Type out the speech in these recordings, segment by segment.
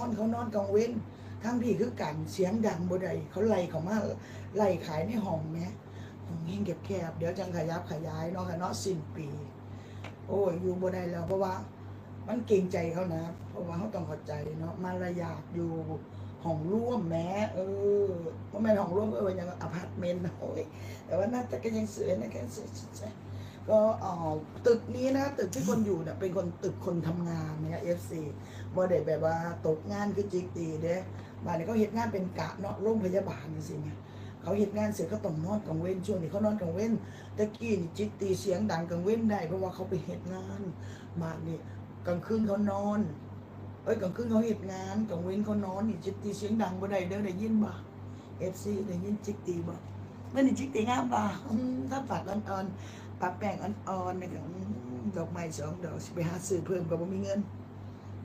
อนเขานอนกลางเว้นทั้งพี่คือกันเสียงดังบ่ได้เขาไล่เขามาไล่ขายในห้องแหมห้องเฮงแคบๆเดี๋ยวจังขยับขยายเนาะค่ะเนาะสิ้นปี โอ้ยอยู่บ่ได้แล้วเพราะว่า มันเกรงใจเขานะ เพราะว่าเขาต้องเข้าใจเนาะมารยาทอยู่ห้องร่วมแม้เออว่าแม่ห้องร่วมเออยังอพาร์ตเมนต์โอ้ยแต่ว่าน่าจะก็ยังเสวยนะแค่สวยๆ ก็อ่อตึกนี้นะตึกที่คนอยู่เนี่ยเป็นคนตึกคนทำงานเนี่ยเอฟซีบ่ได้แบบว่าตกงานคือจิกตีเด้บ้านนี้เขาเฮ็ดงานเป็นกะเนาะโรงพยาบาลจังซี่ไงเขาเฮ็ดงานเสร็จก็ต้องนอนกลางเว้นช่วงนี้เขานอนกลางเว้นตะกี้นี่จิกตีเสียงดังกลางเว้นได้เพราะว่าเขาไปเฮ็ดงานบ้านนี่กลางคืนเขานอนเอ้ยกลางคืนเขาเฮ็ดงานกลางเว้นเขานอนนี่จิกตีเสียงดังบ่ได้เด้อได้ยินบ่ FC ได้ยินจิกตีบ่มันนี่จิกตีงามบ่ถ้าปากอ่อนๆ ปากแป้งอ่อนๆนี่ก็อืมดอกไม้สองดอกไปหาซื้อเพิ่มก็บ่มีเงิน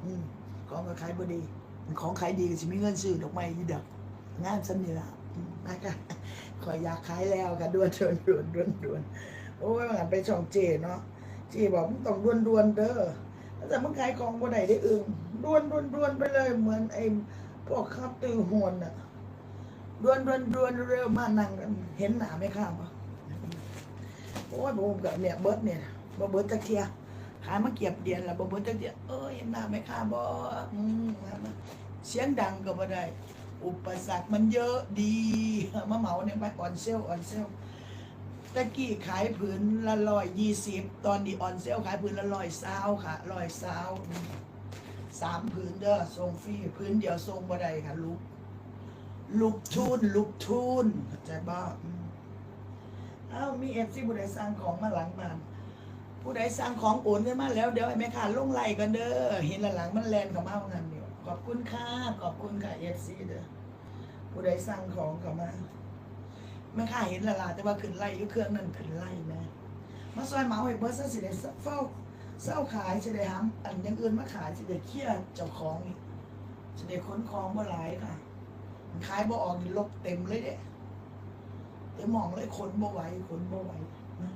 อืมของก็ขายบ่ดี ของขายดีก็สิมีเงินซื้อดอกไม้อยู่ดอกงานซั่นนี่ล่ะอืมนะคะขอยอยากขายแล้วค่ะด่วนด่วนด่วนด่วนด่วนโอ้ยมันไปช่องเจเนาะเจบอกมึงต้องด่วนด่วนเด้อแต่มึงขายของบ่ได้ได้อึ้งด่วนด่วนด่วนไปเลยเหมือนไอ้พวกขับตือหนน่ะด่วนด่วนด่วนเร็วมานั่งกันเห็นหน้าไหมครับโอ้ยผมกับเนี่ยเบิร์ดเนี่ยบ่เบิร์ดจักเทียขายมาเก็บเดียนล้วบ่เบิ่จักเดียเอ้ยเห็นหน้าไหมค่ะบ่อืมเสียงดังก็บ่ได้ อุปสรรคมันเยอะดีมาเหมาเนี่ยไปออนเซลออนเซลตะกี้ขายผืนละร้อยยี่สิบตอนนี้ออนเซลขายผืนละร้อยเศร้าค่ะร้อยเศร้าอืมสามผืนเด้อส่งฟรีผืนเดียวส่งบ่ได้ค่ะลูกลูกทุนลูกทุนเข้าใจบ่ เอ้ามีเอฟซีผู้ใดสร้างของมาหลังบ้านผู้ใดสั่งของโอนกันมาแล้วเดี๋ยวไอ้แม่ค้าลงไล่กันเด้อเห็นหลังมันแลนเข้ามาเอางินเดียวขอบคุณค่ะขอบคุณค่ะเอฟซีเด้อผู้ใดสั่งของเข้ามาแม่ค้าเห็นละล่ะแต่ว่าขึ้นไล่อยู่เครื่องนั้นขึ้นไล่แม่มาซอยเมาให้เบิร์ดซะสิได้เฝ้าเศร้าขายสิได้หาอันอยังอื่นมาขายสิได้เคลียร์เจ้าของสิได้ขนของบ่หลายค่ะขายบ่ออกนี่ลบเต็มเลยเด้ เต็มหมองเลยขนบ่ไหวขนบ่ไหวนะ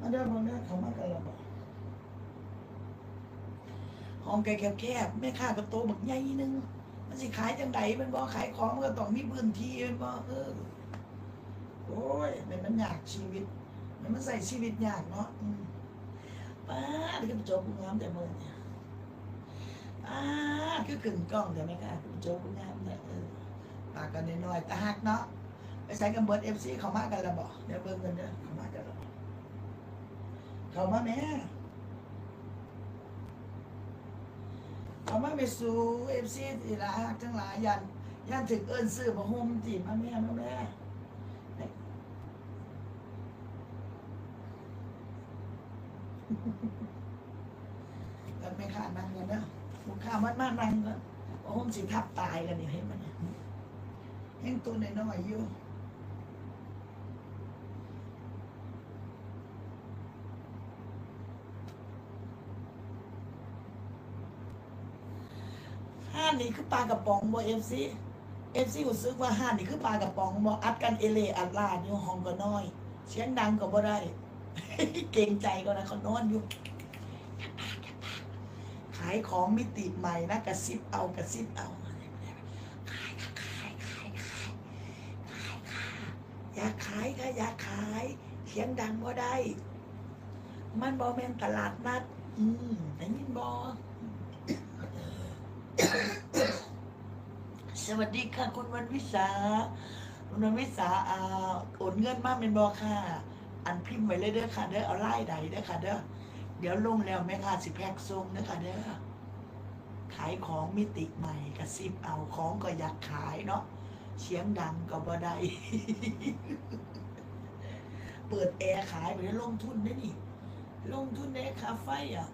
มาเดินมาเดินเขามากันและบอก ห้องแกแคบๆแม่ค้ากับโตบักใหญ่นึง มันสิขายจังไดมันบ่ขายของมันก็ต้องมีพื้นที่มันบ่เออโอ้ยมันมันยากชีวิต มันมันใส่ชีวิตยากเนาะป้าดคือโจบุงามแต่เมื่อเนี่ยป้าคือขึ้นกล้องแต่ไม่กล้าคือโจบุงามเนี่ย ปากกันน้อยๆแต่หักเนาะไปใส่กันเบิร์ดเอฟซีเขามากันและบอกเดี๋ยวเบิ่งกันเด้อเขามากันและเขามาแม่เขามาไม่สู้เอฟซีทีละหักทั้งหลายยันยันถึงเอินซื้อมาโฮมจีมาแม่มาแม่กันไม่ขาดนั่งกันนะลูกค้ามันมากนั่งกันโฮมสิทับตายกันนี่เห็นมัน ยเห็นตัวน้อยๆอยู่ห้านนี่คือปลากระป๋องบ่เอฟซีเอฟซีรู้สึกว่าห้านนี่คือปลากระป๋องบ่อัดกันเอเลอัดลาดอยู่ห้องก็น้อย เสียงดังก็บ่ได้ เกรงใจก็นะเขานอนอยู่ขายของมิติใหม่นะกระซิบเอากระซิบเอาขายค่ะขายขายขายขายค่ะอยากขายค่ะอยากขาย เสียงดังบ่ได้ มันบ่แม่นตลาดนัด อืมได้ยินบ่สวัสดีค่ะ คุณวันวิสาคุณวันวิสาอ่าโอนเงินมาเป็นบอค่ะ อันพิมพ์ไว้เลยเด้อค่ะเด้อเอาไล่ใดเด้อค่ะเด้อเดี๋ยวลงแล้วแม่ค่ะสิแพ็กส่งเด้อค่ะเด้อขายของมิติใหม่กระซิบเอาของก็อยากขายเนาะ เสียงดังก็บ่ได้ เปิดแอร์ขายไปแล้วลงทุนได้นี่ ลงทุนในคาไฟอะ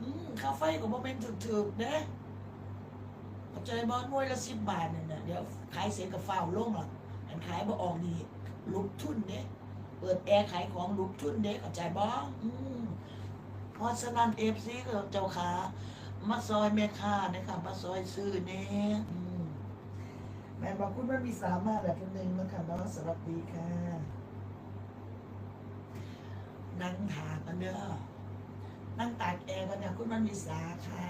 อืมคาไฟก็บ่เป็นถึกๆเด้เข้าใจบ่หน่วยละสิบบาทนั่นน่ะเดี๋ยวขายเสร็จก็ฟ้าวลงหรอกอันขายบ่ออกนี่ลุกทุนเด้เปิดแอร์ขายของลุกทุนเด้เข้าใจบ่อืมเพราะฉะนั้นเอฟซีก็เจ้าขามาซอยแม่ค้านะคะมาซอยซื้อเน่อืม แม่บอกคุณว่ามีสามารถแบบคนหนึ่งนะคะน้องสวัสดีค่ะนั่งถากันเด้อนั่งตากแอร์กันเนี่ยคุณมันวิสาค่ะ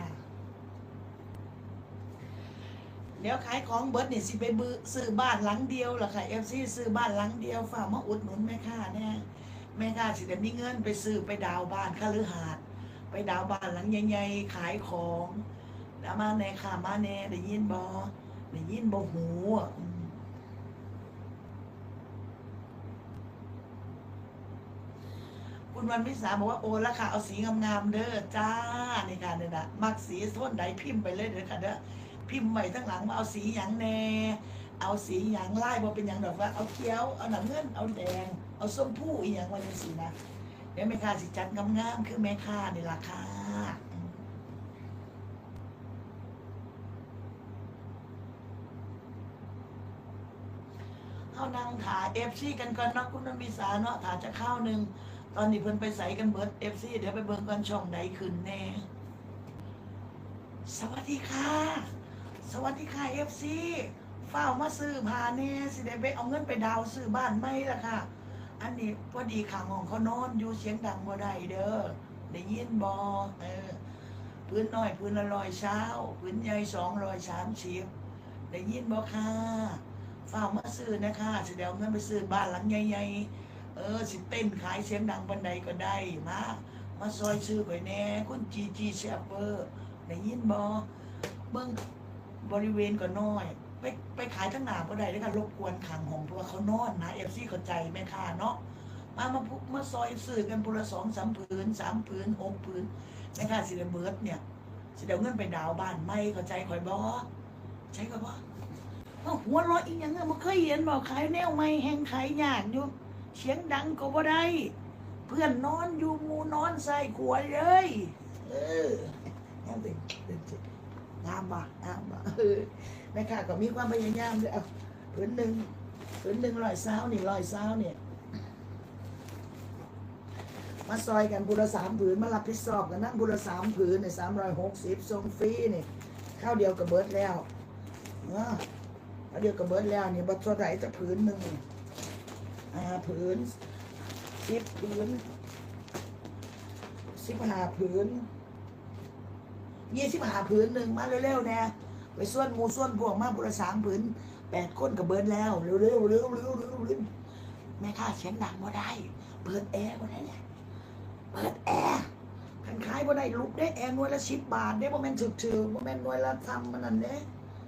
เดี๋ยวขายของเบิร์ดนี่ยสิไปบือซื้อบ้านหลังเดียวล่ะค่ะเอฟซีซื้อบ้านหลังเดียวฝ่ามาอุดหนุนแม่ค้าแน่แม่ค้าสิได้มีเงินไปซื้อไปดาวบ้านค่าลือหาด ไปดาวบ้านหลังใหญ่ๆขายของแล้วมาแน่ค่ะมาแน่ได้ยินบอ ได้ยินบอหูอะคุณวันพิสาบอกว่าโอนราคาเอาสีงามๆเด้อจ้านี่ค่ะเนี่ยนะมักสีโทนใดพิมพ์ไปเลยเด้อค่ะเด้อพิมพ์ใหม่ทั้งหลังว่าเอาสีหยังแน่เอาสีหยังไล่บ่เป็นหยังดอกว่าเอาเขียว เอาหนังเงินเอาแดง เอาส้มผู้อีหยังวันนี้สินะเดี๋ยวแม่ค้าสิจัดงามๆคือแม่ค้านี่ราคา เอานั่งถาเอฟซีกันก่อนเนาะคุณนมีสาเนาะถาจะเข้าวหนึ่งตอนนี้เพิ่นไปใส่กันเบิดเอฟซีเดี๋ยวไปเบิ่งกันช่องใดขึ้นแน่ สวัสดีค่ะ สวัสดีค่ะเอฟซีเฝ้ามาซื้อพาเนี่ยสิได้ไปเอาเงินไปดาวซื้อบ้านไม่ละค่ะ อันนี้พอดีข้างห้องเขานอนอยู่เสียงดังบ่ได้เด้อได้ยินบอเออพื้นน้อยพื้นละร้อยเช้า พื้นใหญ่สองร้อยสามสิบได้ยินบอค่ะ ฝ้าวมาซื้อนะคะสิได้เอาเงินไปซื้อบ้านหลังใหญ่ๆเออสิเต้นขายเสียงดังบันไดก็ได้มามาซอยซื้อไปแน่คุณจีจีเชฟเปอร์ได้ยินบอเบิ้งบริเวณก็น้อย ไปไปขายทั้งหนาบ่ได้ด้วยกันรบกวนขังของเพราะว่าเขานอนนะเอฟซีเข้าใจแม่ค้าเนาะมามาพุมาซอยสื่อกันพุละสองสามผืนสามผืนหกผืนแม่ค้าสิเดเบิร์ดเนี่ยสิเดเอาเงินไปดาวบ้านไม่เข้าใจคอยบอใช่ก็บอ ว่าหัวเร้อยอีหยังอะมันเคยเห็นบอกขายแนวไม่แห้งขายยากอยู่ เสียงดังก็บ่ได้ เพื่อนนอนอยู่หมูนอนใส่ขวดเลย เอองามสิงามบ่งามบ่เออแม่ค้าก็มีความพยายามเลยเอาผืนหนึ่งผืนหนึ่งร้อยเศร้านี่ร้อยเศร้าเนี่ยมาซอยกันบุรสามผืนมารับผิดชอบกันนะบุรสามผืนเนี่ยสามร้อยหกสิบส่งฟรีนี่ข้าวเดียวกับเบิร์ดแล้วเนาะข้าว เดียวกับเบิดแล้วนี่บัตรเท่าไหร่จะผืนหนึ่งอ่าผืนสิบผืนสิบห้าผืนยี่สิบหาผืนหนึ่งมาเร็วๆแน่ไปส่วนมูส่วนพวกมาบุรสามผืนแปดคนกับเบิร์นแล้วเร็วๆเร็วๆเร็วๆเร็วๆเร็วแม่ค้าเสียงดังบ่ได้ เปิดแอร์บ่ได้เนี่ยเปิดแอร์ขันขายบ่ได้ลุกได้แอร์นวยละสิบบาทได้บ่แม่นถึกๆบ่แม่นหน่วยละทำมันนั่นเด้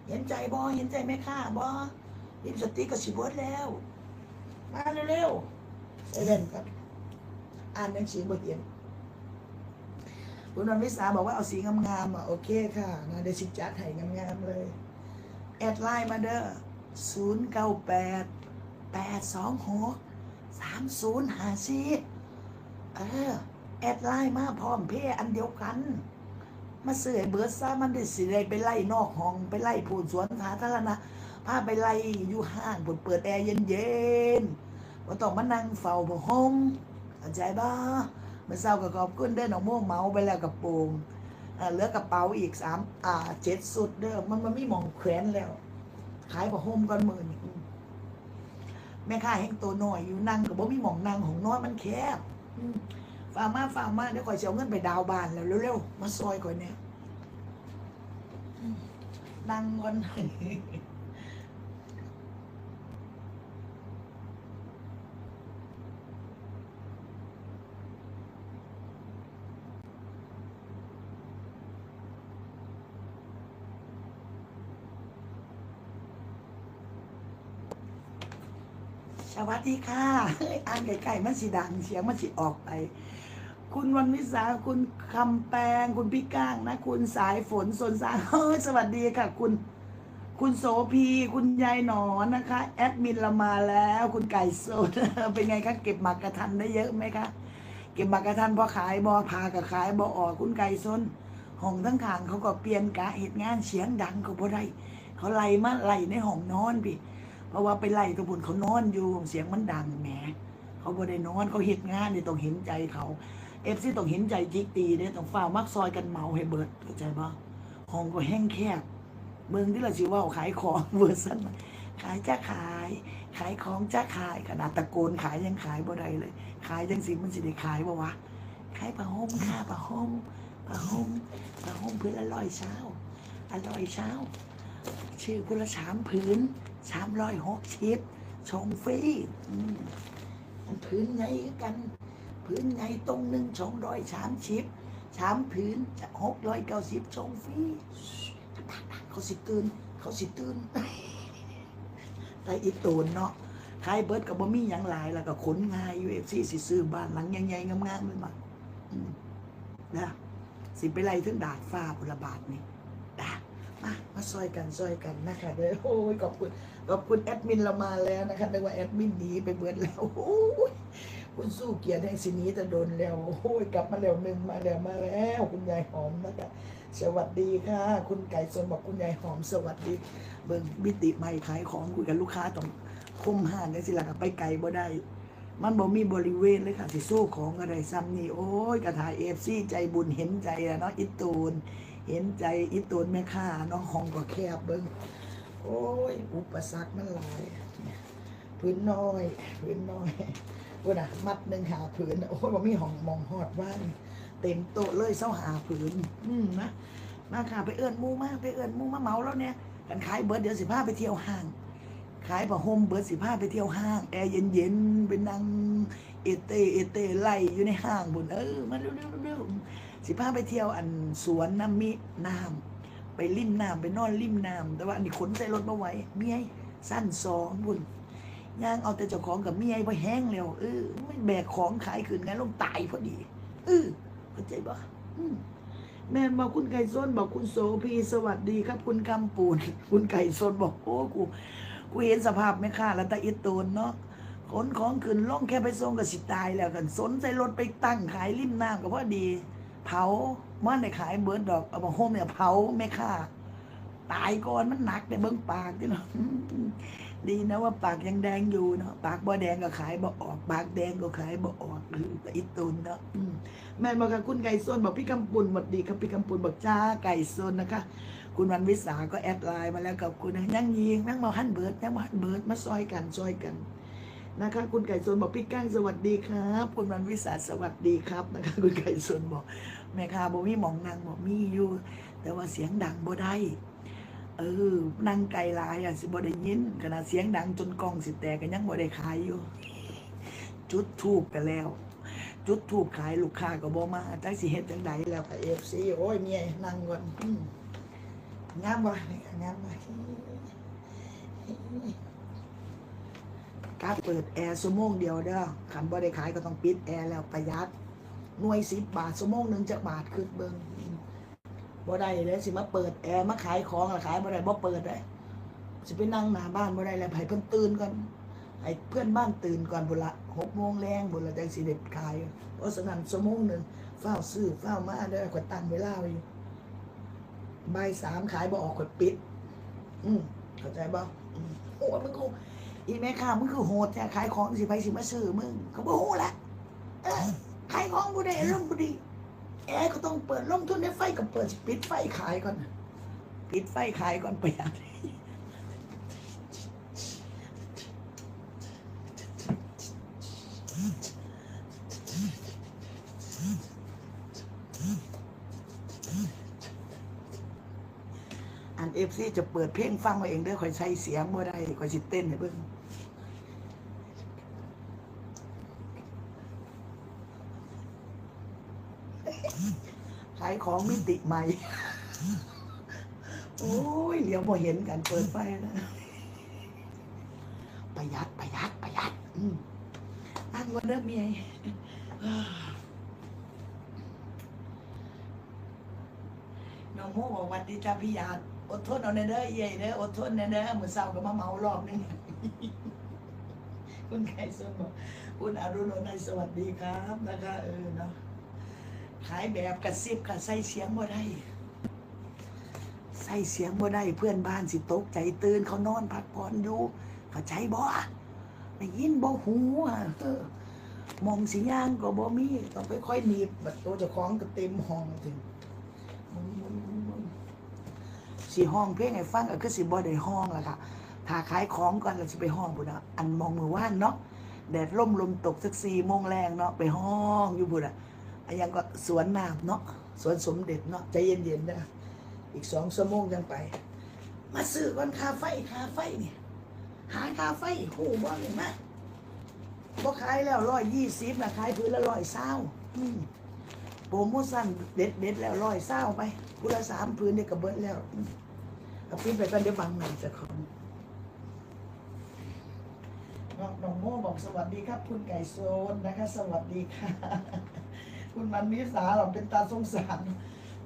เห็นใจบ่เห็นใจแม่ค้าบ่ลิปสติกก็สิเบิดแล้ว มาเร็วๆเซเว่นครับ อ่านหนังสือบ่เห็นคุณวันวิสาบอกว่าเอาสีงามๆอะโอเคค่ะนะเดี๋ยวสิจัดให้งามๆเลย แอดไลน์มาเด้อศูนย์เก้าแปดแปดสองหกสามศูนย์หาสีเออแอดไลน์มาพร้อมเพย์อันเดียวกัน มาเสื่อยเบิร์ดซ่ามันได้สิได้ไปไล่นอกห้องไปไล่ผูนสวนสาธารณะพาไปไล่อยู่ห้างเปิดเปิดแอร์เย็นๆว่าต้องมานั่งเฝ้าผ้าห่มเข้าใจบ้าเมื่อเช้าก็ขอบคุณเด้อน้องม่วงเมาไปแล้วกับโปรงเหลือกระเป๋าอีกสามอ่าเจ็ดสุดเด้อมันมันไมีหมองแขวนแล้ว ขายผ้าห่มก่อนหมื่นแม่ค้าแห่งตัวหน้อยอยู่นั่งกับบ่มีหมองนั่งของน้อยมันแคบอื ฝากมาฝากมาเดี๋ยวก่อยเชียวเงินไปดาวบานแล้วเร็วๆมาซอยก่อนเนี่ยนั่งก่อน สวัสดีค่ะอ่านไก่ๆมันสีดังเสียงมันสีออกไป คุณวันวิสาคุณคำแปงคุณพี่ก้างนะ คุณสายฝนสนสาเฮ้ยสวัสดีค่ะ คุณ คุณโสพี คุณยายหนอนนะคะ แอดมินเรามาแล้ว คุณไก่สดเป็นไงคะเก็บหมักกระทันได้เยอะไหมคะเก็บหมักกระทันพอขายบอพากับขายบอออกคุณไก่ซนห้องทั้งขางเขาก็เปลี่ยนกะเหตุงานเสียงดังก็บ่ได้เขาไล่มาไล่ในห้องนอนพี่ เพราะว่าไปไล่ตะบุญเขานอนอยู่เสียงมันดังแหมเขาบ่ได้นอนเขาเฮ็ดงานนี่ต้องเห็นใจเขาเอฟซีต้องเห็นใจจิกตีเนี่ยต้องฝ้ามักซอยกันเมาให้เบิดเข้าใจบ่ห้องก็แห้งแคบเมืองที่เราสิว่าขายของเวอร์ซันขายจะขาย ขายของจะขายขนาดตะโกนขายยังขายบ่ได้เลย ขายจังสิมันสิได้ขายบ่วะขายผ้าห่มค่ะผ้าห่มผ้าห่มผ้าห่มพื้นละร้อยเช้าอร่อยเช้า ชื่อพุละสามผืน สามร้อยหกสิบชงฟรีอืมอันไงกันผืนไงตรงหนึ่งสองร้อยสามสิบสามผืนจะหกร้อยเก้าสิบชงฟรีเขาสิตื่นเขาสิตื่นแต่อีตูนเนาะขายเบิร์ดกับบ่มีหยังหลายแล้วก็ขนง่ายอยู่เอฟซีสิซื้อบ้านหลังใหญ่ๆงามๆเลยมาอืมนะสิไปไล่ถึงดาดฟ้าพลบาทนี่ดามามาซอยกันซอยกันนะคะเด้อโอ้ยขอบคุณ ขอบคุณแอดมินเรามาแล้วนะคะนึกว่าแอดมินหนีไปเบิร์ดแล้วโอ้ยคุณสู้เกียรติแห่งสินี้จะโดนแล้วโอ้ยกลับมาแล้วหนึ่งมาแล้วมาแล้ว คุณยายหอมนะคะสวัสดีค่ะ คุณไก่สนบอกคุณยายหอม สวัสดี เบิ่งมิติใหม่ขายของคุยกับลูกค้าต้องคมห้างได้สิล่ะก็ไปไกลบ่ได้ มันบ่มีบริเวณเลยค่ะสิสู้ของอะไรซ้ำนี่โอ้ยกระถายเอฟซีใจบุญเห็นใจอะเนาะอิตูนเห็นใจอิตูนแม่ค้าเนาะห้องก็แคบเบิ่ง โอ้ย อุปสรรคมันหลายพื้นน้อยพื้นน้อยว่านะมัดหนึ่งหาผืนโอ้ยบ่มีห้องมองหอดว่างเต็มโต๊ะเลยเศร้าหาผืนอืมนะมาค่ะไปเอิญมูมากไปเอิญมูมาเมาแล้วเนี่ยกันขายเบิร์ดเดี๋ยวสิพาไปเที่ยวห้าง ขายผ้าห่มเบิร์ดสิพาไปเที่ยวห้างแอร์เย็นๆไปนั่งเอเตเอเตไล่อยู่ในห้างบุญเออมาเร็วๆเร็วๆสิพาไปเที่ยวอันสวนน้ำมิน้ำ ไปริมน้ำไปนอนริมน้ำแต่ว่าอันนี้ขนใส่รถมาไว้เมียสั้นสองบุญย่างเอาแต่เจ้าของกับเมียไปแห้งแล้วเออไม่แบกของขายคืนไงลงตายพอดีเออเข้าใจปะแม่บอกคุณไก่ส้นบอกคุณโสพีสวัสดีครับ คุณกำปูนคุณไก่ส้นบอกโอ้กูกูเห็นสภาพแม่ค้าแล้วตาอิดตูนเนาะขนของขึ้นล่องแค่ไปส่งกับสิตายแล้วกันสนใจรถไปตั้งขายริมน้ำก็พอดี เผา มันได้ขายเบิร์ดดอกเอามาโฮมเนี่ยเผาแม่ค้าตายก่อนมันหนักแต่เบิ้งปากที่เนาะดีนะว่าปากยังแดงอยู่เนาะปากบ่แดงก็ขายบ่ออก ปากแดงก็ขายบ่ออกหรือตาอิตูนเนาะแม่บอกค่ะคุณไก่ส้นบอกพี่กำปุนสวัสดีครับพี่กำปุนบอกจ้าไก่ส้นนะคะ คุณวันวิสาก็แอดไลน์มาแล้วกับคุณนะยังยิงนั่งมาหันเบิร์ดนั่งมาหันเบิร์ดมาซอยกันซอยกัน นะคะ คุณไก่ส้นบอกพี่ก้างสวัสดีครับคุณวันวิสาสวัสดีครับนะคะคุณไก่ส้นบอกแม่ค้าบอกมีหมองนางบอกมีอยู่ แต่ว่าเสียงดังบ่ได้เออนั่งไกลหลายอะสิบ่ได้ยินขนาดเสียงดังจนกองสิแตกก็ยังบ่ได้ขายอยู่ จุดทูบกันแล้ว จุดทูบขายลูกค้าก็บ่มาจักสิเฮ็ดจังใดแล้วค่ะ FC โอ้ยเมียนั่งก่อนงามบ่นี่ค่ะงามบ่ กาเปิดแอร์ชั่วโมงเดียวเด้อคันบ่ได้ขายก็ต้องปิดแอร์แล้วประหยัดหน่วย10บบาทชั่วโมงหนึ่งจะบาทคือเบิ่งอืมบ่ได้เลยสิมาเปิดแอร์มาขายของแล้วขายบ่ได้บ่เปิดได้สิไปนั่งหน้าบ้านบ่ได้แล้วให้เพิ่นตื่นก่อนให้เพื่อนบ้านตื่นก่อนบุละหกโมงแรงบุละจังสีเด็ดขายเพราะฉะนั้นชั่วโมงหนึ่งเฝ้าซื้อเฝ้ามาเด้ขอยตั้งเวลาไว้อยู่บ่ายสามขายบ่ออกขอยปิด อืมเข้าใจบ่โอ้ยมึงกู อีแม่ค้ามึงคือโหดแต่ขายของสิไปสิมาซื้อมึงเขาบอกโหละขายของบ่ได้ร่มบ่ดีแอร์ก็ต้องเปิดลงทุนในไฟก็เปิดปิดไฟขายก่อน ปิดไฟขายก่อนประหยัด ฟซีจะเปิดเพลงฟังมาเองเด้อคอยใช้เสียงบ่ได้คอยสิเต้นให้เบิ่งขายของมิติใหม่ โอ้ยเหลียวพอเห็นกันเปิดไฟแล้วประหยัดประหยัดประหยัดอืมอันวันเริ่มมีไงน้องโมบอกวันดีจ้าพี่ยาด อดทนเอาเด้อเด้อเย่เด้ออดทนเด้อเด้อมื้อเช้าก็มาเมารอบนึงคุณไก่ส้มบอกคุณอรุณนท์สวัสดีครับนะคะเออเนาะขายแบบกระซิบกับใส่เสียงบ่ได้ใส่เสียงบ่ได้เพื่อนบ้านสิตกใจตื่นเขานอนพักผ่อนอยู่เขาใจบ่ได้ยินบ่หูอะมองสิย่างก็บ่มีต้องค่อยๆหนีบบัดตัวเจ้าของก็เต็มห้องถึง สีห้องเพลงให้ฟังก็คือสิบ่ได้ห้องละค่ะถ้าขายของก่อนเราสิไปห้องพุ่นน่ะอันมองมือว่านเนาะแดดร่มลมตกสักสี่โมงแรงเนาะไปห้องอยู่พุ่นอะอยังก็สวนน้ำเนาะสวนสมเด็จเนาะใจเย็นๆนะอีกสองชั่วโมงยังไป มาซื้อก่อนคาไฟคาไฟเนี่ยหาคาไฟหูบ่เห็นไหมบ่ขายแล้วร้อยยี่สิบนะขายพื้นละร้อยเศร้าอืมโปรโมชั่นเด็ดเด็ดแล้วร้อยเศร้าไปพื้นละสามพื้นเนี่ยก็เบิดแล้ว เอาพื้นไปกันเดี๋ยวบังหนังจะของน้องน้องโม่บอกสวัสดีครับ คุณไก่โซนนะคะ สวัสดีค่ะ คุณมันวิสาเราเป็นตาสงสาร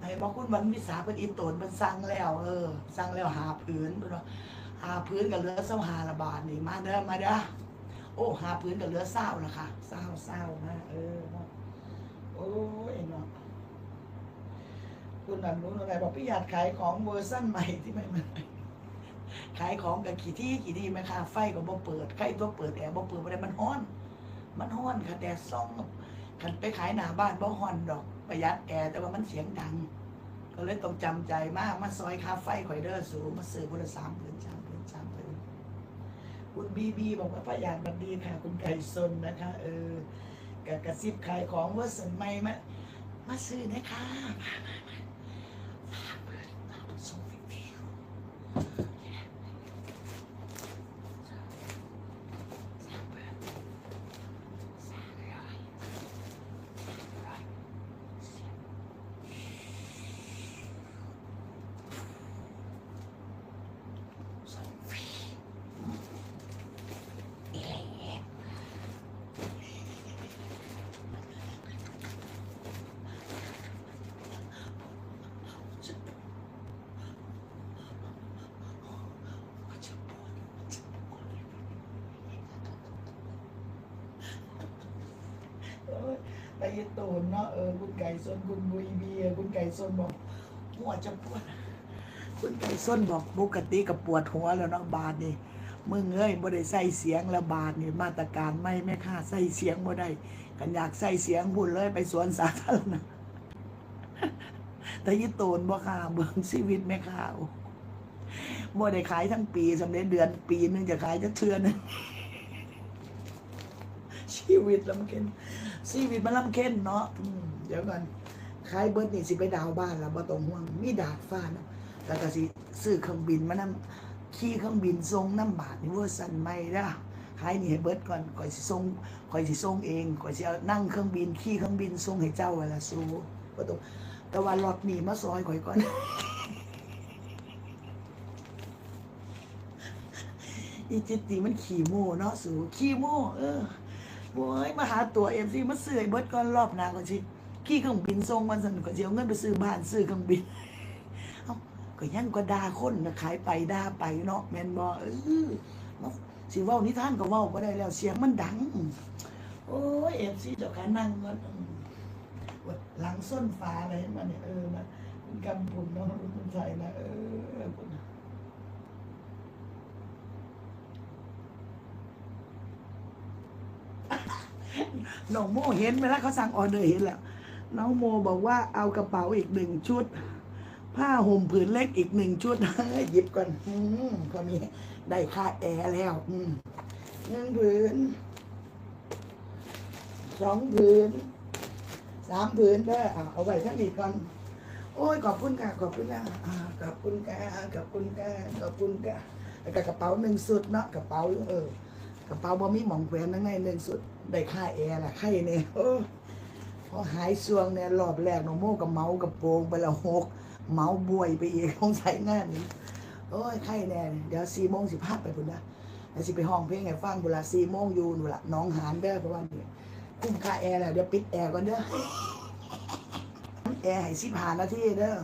ไอ้บอกคุณมันวิสาเป็นอีโตนมันสั่งแล้ว เออสั่งแล้วหาพื้นเพิ่นว่าหาพื้นกับเลือเศร้าหาละบาทนี่มาเด้อมาเด้อโอ้หาพื้นกับเลือเศร้าละค่ะเศร้าเศร้านะเออโอ้ยเนาะ คุณนันนู้นอะไรบอกพี่อยากขายของเวอร์ชั่นใหม่ที่ไม่มาขายของกับขี่ที่ขี่ที่ไหมคะไฟก็บ่เปิดใครตัวเปิดแอร์บ่เปิดบ่ได้มันฮ้อน มันฮ้อนค่ะแดดส่องคันไปขายหน้าบ้านบ่ฮอนดอกประหยัดแอร์แต่ว่ามันเสียงดัง ก็เลยต้องจำใจมากมาซอยคาไฟข่อยเด้อสูงมาซื้อบุละสามผืนสามผืนสามผืนคุณบีบีบอกว่าประหยัดบันดีค่ะ คุณไก่ซนนะคะ เออกระซิบขายของเว่าสนไม่มามาซื้อนะคะมามามาสามผืนเอาส่งฟรีๆสามผืนสามร้อย ส่งฟรีอีเล่จะปวดจะปวดเอ อไปยีตูนเนาะเออคุณไก่ส้นคุณบุยเบียคุณไก่ส้นบอกหัวจะปวด คุณไก่ส้นบอกปกติกับปวดหัวแล้วเนาะบาดนี่มึงเอ้ยบ่ได้ใส่เสียงแล้วบาดนี่มาตรการไม่แม่ค่าใส่เสียงบ่ได้กันอยากใส่เสียงบุญเลยไปสวนสาธารณะต่ยี่โตนบ่ค่าเบิ่งชีวิตแม่ค่าบ่ได้ขายทั้งปีสำเร็จเดือนปีนึงจะขายจักเทื่อนึงชีวิตลำเค็น ชีวิตมันลำเค็นเนาะอืมเดี๋ยวก่อนขายเบิร์ดนี่สิไปดาวบ้านแล้วบ่ต้องห่วงมีดาดฟ้านะแล้วก็สิซื้อเครื่องบินมานำขี่เครื่องบินส่งน้ำบาทนี่เวอร์ซันไม่ละขายนี่ให้เบิร์ดก่อนก่อยสิส่งก่อยสิส่งเองก่อยสิเอานั่งเครื่องบินขี่เครื่องบินส่งให้เจ้าเวลาสู้บ่ต้องแต่ว่าล็อตนี้มาซอยข่อยก่อน อีจิตติมันขี่โม่เนาะสูขี่โม่เออ โว้ยมาหาตัวเอ็มซีมาซื้อให้เบิดก่อนรอบหน้าก่อนสิขี่เครื่องบินส่งมันสั่นก่อนสิเอาเงินไปซื้อบ้านซื้อเครื่องบินเขาก็ยังก็ด่าคนนะขายไปด่าไปเนาะแมนบ่เออมาสิว้านิทานก็ว้าบ่ได้แล้วเสียงมันดัง โอ้ยเอฟซีเจ้าขานั่งมันหลังส้นฟ้าอะไรมันเนี่ยเออนะคุณกำปุ่นเนาะคุณใจนะเออปุ่ น้องโมเห็นไหมล่ะเขาสั่งออเดอร์เห็นแล้ว น้องโมบอกว่าเอากระเป๋าอีกหนึ่งชุด ผ้าห่มผืนเล็กอีกหนึ่งชุดหยิบก่อนอืมพอมีได้ค่าแอร์แล้ว อืมหนึ่งผืนสองผืนสามผืนเด้อเอาไว้ทั้งอีกก่อนโอ้ยขอบคุณค่ะขอบคุณค่ะอ่าขอบคุณค่ะขอบคุณค่ะขอบคุณค่ะแล้วก็กระเป๋าหนึ่งสุดเนาะกระเป๋าเออ กระเป๋าบ่มีหมองแขวนทั้งในหนึ่งสุดได้ค่าแอร์ละใครเนี่ยโอ้พอหายซวงเนี่ยรอบแรกน้องโมกับเมากับโปงไปละหกเมาบวยไปอีกของใส่งานนี้โอ้ยใครแน่เดี๋ยวสี่โมงสิพาไปพุ่นนะเดี๋ยวสิไปห้องเพลงให้ฟังบุละสี่โมงยูนู่ละน้องหานเด้อเพราะว่านี่คุ้มค่าแอร์แหล้วเดี๋ยวปิดแอร์ก่อนเด้อแอร์ให้สิบหานาทีเด้อ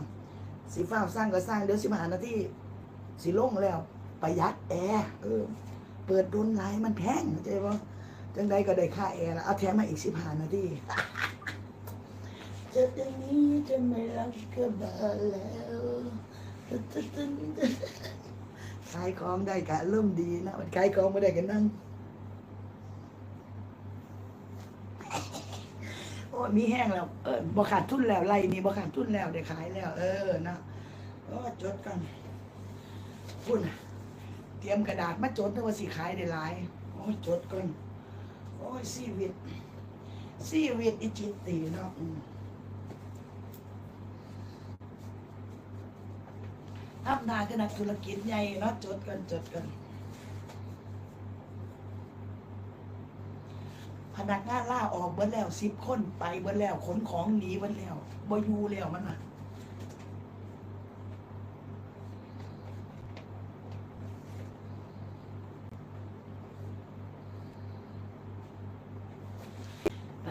สิฟ้าสร้างก็สร้างเดี๋ยวสิบหานาทีสิลงแล้ว ประหยัดแอร์เออ เปิดโดนไลน์มันแพงเข้าใจป่ะจังใดก็ได้ค่าแอร์แล้วเอาแถมมาอีกสิบหานาทีจะอย่างนี้จะไม่รักก็บ้าแล้วขายของได้กะเริ่มดีนะมันขายของไม่ได้กันนั่งโอ้มีแห้งแล้ว เออบ่ขาดทุนแล้วไรนี่บ่ขาดทุนแล้วได้ขายแล้ว เออนะโอ้จดกันพุ่นน่ะ ตรียมกระดาษมาจดแต่ว่าสิขายได้หลาย โอ้ยจดก่อนโอ้ยชีวิตชีวิตอิจิตติเนาะทำนาคือนักธุรกิจใหญ่เนาะจดกันจดกัน พนักงานล่าออกเบิ้แล้วสิบคนไปเบิ้แล้วขนของหนีเบิ้แล้วบอยู่แล้วมันอะ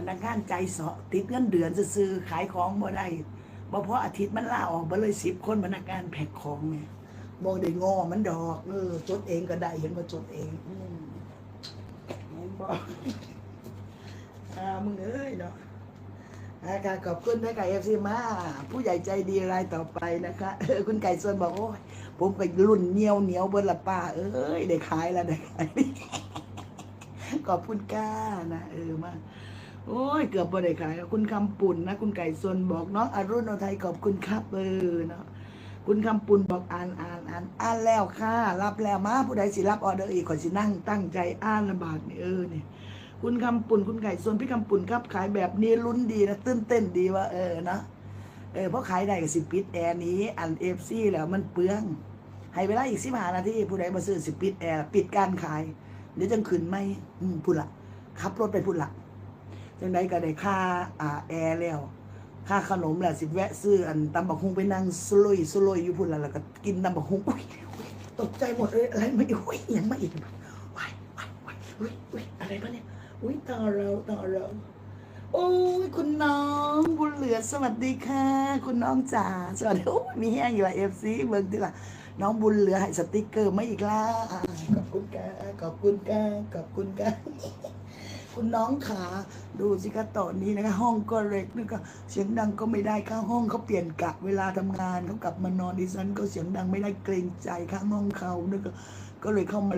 นักงานใจเสาะติดเงินเดือนซื้อขายของบ่ได้บ่เพราะอาทิตย์มันลาออกบ่เลยสิบคนพนักงานแพ็คของเนี่ยบ่ได้งอมันดอกเออจดเองก็ได้เห็นว่าจดเองอืมเห็นบ่อามึงเอ้ยเนาะอาค่ะขอบคุณนะไก่เอฟซีมา ผู้ใหญ่ใจดีรายต่อไปนะคะเออคุณไก่ส่วนบอกโอ้ยผมก็รุ่นเหนียวเหนียวเบิร์ละป้า เอ้ยได้ขายแล้วได้ขายขอบคุณก้านะเออมา โอ้ยเกือบบ่ได้ขายคุณคำปุ่นนะคุณไก่ส่วนบอกน้องอรุณอุทัยขอบคุณครับเออเนาะคุณคำปุ่นบอกอ่านอ่านอ่านอ่านแล้วค่ะรับแล้วมาผู้ใดสิรับออเดอร์อีกขอสินั่งตั้งใจอ่านลำบากนี่เออเนี่ยคุณคำปุ่นคุณไก่ส่วนพี่คำปุ่นครับขายแบบนี้ลุ้นดีนะตื่นเต้นดีว่าเออนะเออเพราะขายได้กับสิปิดแอร์นี้อันเอฟซีแล้วมันเปลืองให้เวลาอีกสิบห้านาทีผู้ใดมาซื้อสิปิดแอร์ปิดการขาย เดี๋ยวจังขึ้นไม่อืมพุ่นละขับรถไปพุ่นละ จังใดก็ได้ค่าอ่าแอร์แล้วค่าขนมแหละสิแวะซื้ออันตำบักฮุงไปนั่งสลุยสลุยอยู่พุ่นละแล้วก็กินตำบักฮุงอุ้ยตกใจหมดเลยอะไรไม่อุ้ยยังไม่อีกว้ายว้ายว้ายอุ้ยอุ้ยอะไรปะเนี่ยอุ้ยต่อเราต่อเราโอ้ยคุณน้องบุญเหลือสวัสดีค่ะ คุณน้องจ๋าสวัสดีโอ้ยมีแห้งอยู่เอฟซีเบิ่งดิล่ะน้องบุญเหลือให้สติกเกอร์ไม่อีกล่ะขอบคุณค่ะขอบคุณค่ะขอบคุณค่ะ คุณน้องขาดูสิคะตอนนี้นะคะห้องก็เล็กนะคะเสียงดังก็ไม่ได้ข้างห้องเขาเปลี่ยนกะเวลาทำงานเขากลับมานอนดิฉันก็เสียงดังไม่ได้เกรงใจข้างห้องเขานะคะก็เลยเข้ามา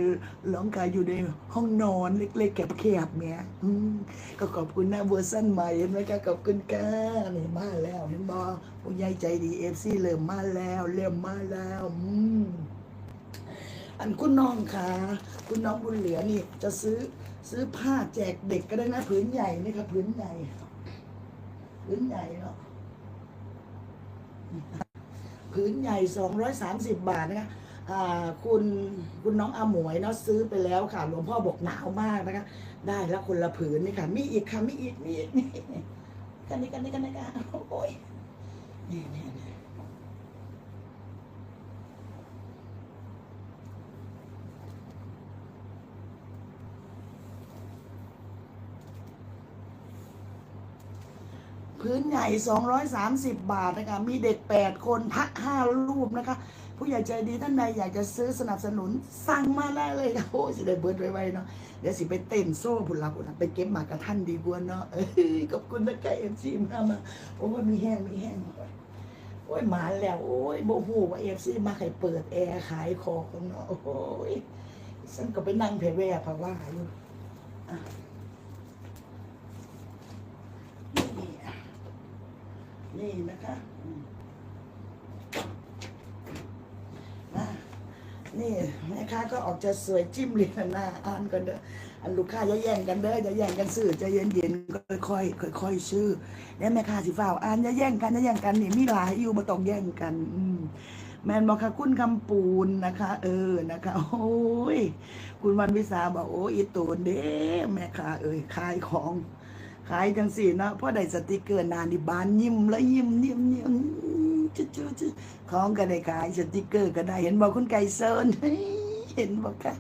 ร้องกายอยู่ในห้องนอนเล็กๆแคบๆเนี่ยอืมก็ขอบคุณนะเวอร์ชันใหม่เห็นไหมคะขอบคุณค่ะนี่มาแล้วเห็นบอผู้ใหญ่ใจดีเอฟซีเริ่มมาแล้วเริ่มมาแล้วอืม อันคุณน้องค่ะ คุณน้องบุญเหลือนี่ จะซื้อซื้อผ้าแจกเด็กก็ได้นะผืนใหญ่นี่ครับผืนใหญ่ผืนใหญ่เนาะผืนใหญ่สองร้อยสามสิบบาทนะคะคุณคุณน้องอาหมวยเนาะซื้อไปแล้วค่ะ หลวงพ่อบอกหนาวมากนะคะ ได้แล้วคนละผืนนี่ค่ะ มีอีกค่ะ มีอีก มีอีกมีอีกกันนี่กันนี่กันนี่กันโอ้ยนี่นี่ พื้นใหญ่ 230 บาทนะคะมีเด็ก 8 คนพัก 5 รูปนะคะ ผู้ใหญ่ใจดีท่านใดอยากจะซื้อสนับสนุนสั่งมาได้เลยค่ะโอ้ยสิได้เบิร์ดไว้ๆเนาะเดี๋ยวสิไปเต้นโซ่ผุนลักไปเก็บหมากกับท่านดีกว่าเนาะเอ้ยขอบคุณนะไก่เอ็มซีมามาโอ้มีแห้งมีแห้งโอ้ยมาแล้วโอ้ยโบหูว่าเอฟซีมาใครเปิดแอร์ขายของเนาะโอ้ยฉันก็ไปนั่งเพรแว่เพราว่าอยู่อะนี่ นี่นะคะนี่แม่ค้าก็ออกจะสวยจิ้มลิ้นหน้าอ่านกันเด้ออันลูกค้าอย่แย่งกันเด้ออย่แย่งกันซื้อใจเย็นๆค่อยๆค่อยๆซื้อแล้วแม่ค้าสิฟ้าอ่านอย่แย่งกันอย่แย่งกันนี่มีหลายอยู่มาต้องแย่งกันอืมแมนบอกค่ะคุณคำปูนนะคะ เออนะคะ โอ้ย คุณวันวิสาบอกโอ้ยอีตูนเด้แม่ค้าเอ้ยขายของ ขายจังสี่เนาะพราะได้สติกเกอร์นานนี่บานยิ้มแล้วยิ้มยิ้มยิ้มจุ๊จุ๊จุ๊ของก็ได้ขายสติกเกอร์ก็ได้เห็นบอกคุณไก่เซิร์นเฮ้ยเห็นบอกค่ะ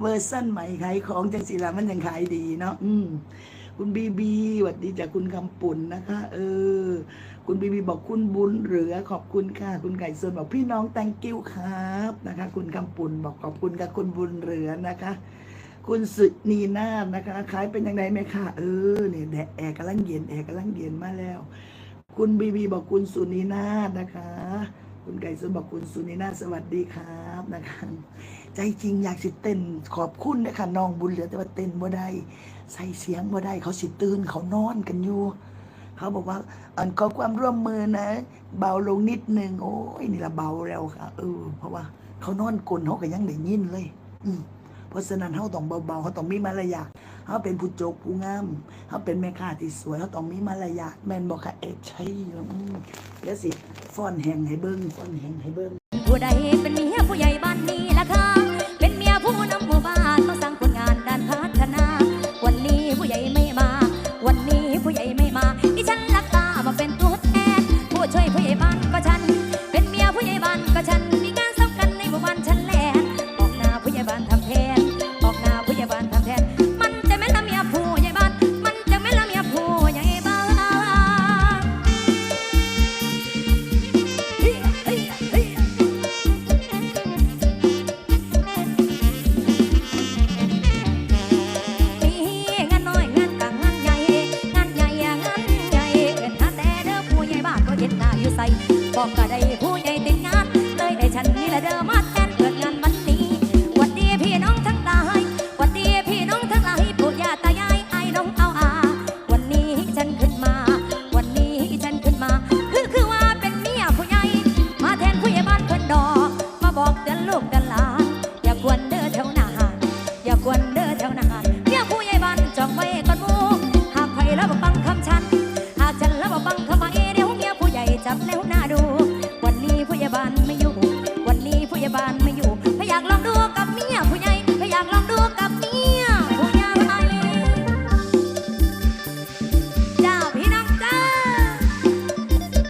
เวอร์ชั่นใหม่ขายของจังสี่ละมันยังขายดีเนาะอืมคุณบีบีสวัสดีจากคุณคำปุ่นนะคะ เออ คุณบีบีบอกคุณบุญเหลือขอบคุณค่ะ คุณไก่เซิร์นบอกพี่น้องแตงกิ้วครับนะคะ คุณคำปุ่นบอกขอบคุณกับคุณบุญเหลือนะคะ คุณสุนีนาฏนะคะขายเป็นยังไงไหมคะเออเนี่ยแดดแอร์กำลังเย็นแอร์กำลังเย็นมาแล้ว คุณบีบีบอกคุณสุนีนาฏนะคะ คุณไก่สุนบอกคุณสุนีนาฏสวัสดีครับนะคะ ใจจริงอยากสิเต้นขอบคุณนะคะน้องบุญเหลือแต่ว่าเต้นบ่ได้ใส่เสียงบ่ได้เขาสิตื่นเขานอนกันอยู่เขาบอกว่าอันขอความร่วมมือนะ เบาลงนิดนึงโอ้ยนี่ละเบาแล้วค่ะเออเพราะว่าเขานอนกลนเขาก็ยังได้ยินเลย อืม เพราะฉะนั้นเขาต้องเบาๆเขาต้องมีมารยาทเขาเป็นผู้จกผู้งามเขาเป็นแม่ค้าที่สวยเขาต้องมีมารยาทแม่นบอกค่ะเอ็ดใช่แล้วเดี๋ยวสิฟ้อนแหงให้เบิ้งฟ้อนแหงให้เบิ้งผู้ใดเป็นเมียผู้ใหญ่บ้านนี้ล่ะค่ะเป็นเมียผู้นำ